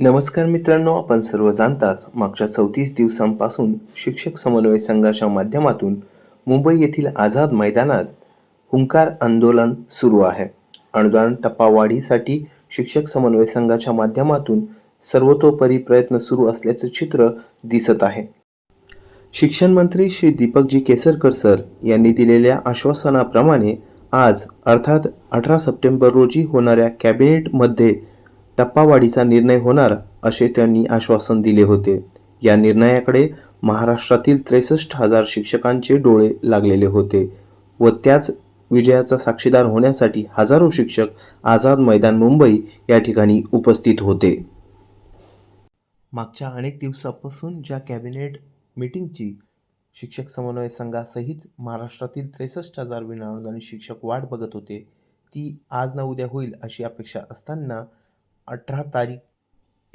नमस्कार मित्रांनो आपण सर्व जाणताच मागच्या चौतीस दिवसांपासून शिक्षक समन्वय संघाच्या माध्यमातून मुंबई येथील आझाद मैदानात हुंकार आंदोलन सुरू आहे. अनुदान टप्पावाढीसाठी शिक्षक समन्वय संघाच्या माध्यमातून सर्वतोपरी प्रयत्न सुरू असल्याचं चित्र दिसत आहे. शिक्षण मंत्री श्री दीपकजी केसरकर सर यांनी दिलेल्या आश्वासनाप्रमाणे आज अर्थात अठरा सप्टेंबर रोजी होणाऱ्या कॅबिनेटमध्ये टप्पावाढीचा निर्णय होणार असे त्यांनी आश्वासन दिले होते. या निर्णयाकडे महाराष्ट्रातील त्रेसष्ट हजार शिक्षकांचे डोळे लागलेले होते व त्याच विजयाचा साक्षीदार होण्यासाठी हजारो शिक्षक आझाद मैदान मुंबई या ठिकाणी उपस्थित होते. मागच्या अनेक दिवसापासून ज्या कॅबिनेट मीटिंगची शिक्षक समन्वय संघासहित महाराष्ट्रातील त्रेसष्ट हजार विनाअनुदानित शिक्षक वाट बघत होते ती आज ना उद्या होईल अशी अपेक्षा असताना अठरा तारीख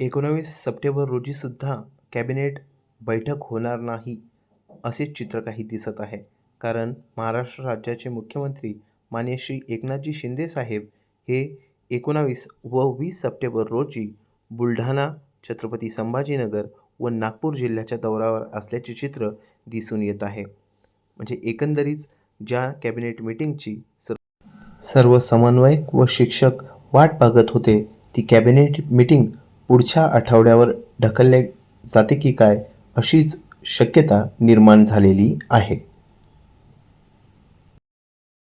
एकोणावीस सप्टेंबर रोजीसुद्धा कॅबिनेट बैठक होणार नाही असेच चित्र काही दिसत आहे. कारण महाराष्ट्र राज्याचे मुख्यमंत्री मान्य श्री एकनाथजी शिंदे साहेब हे एकोणावीस व वीस सप्टेंबर रोजी बुलढाणा छत्रपती संभाजीनगर व नागपूर जिल्ह्याच्या दौऱ्यावर असल्याचे चित्र दिसून येत आहे. म्हणजे एकंदरीत ज्या कॅबिनेट मीटिंगची सर्व समन्वयक व शिक्षक वाट बघत होते ती कॅबिनेट मीटिंग पुढच्या आठवड्यावर ढकलले जाते की काय अशीच शक्यता निर्माण झालेली आहे.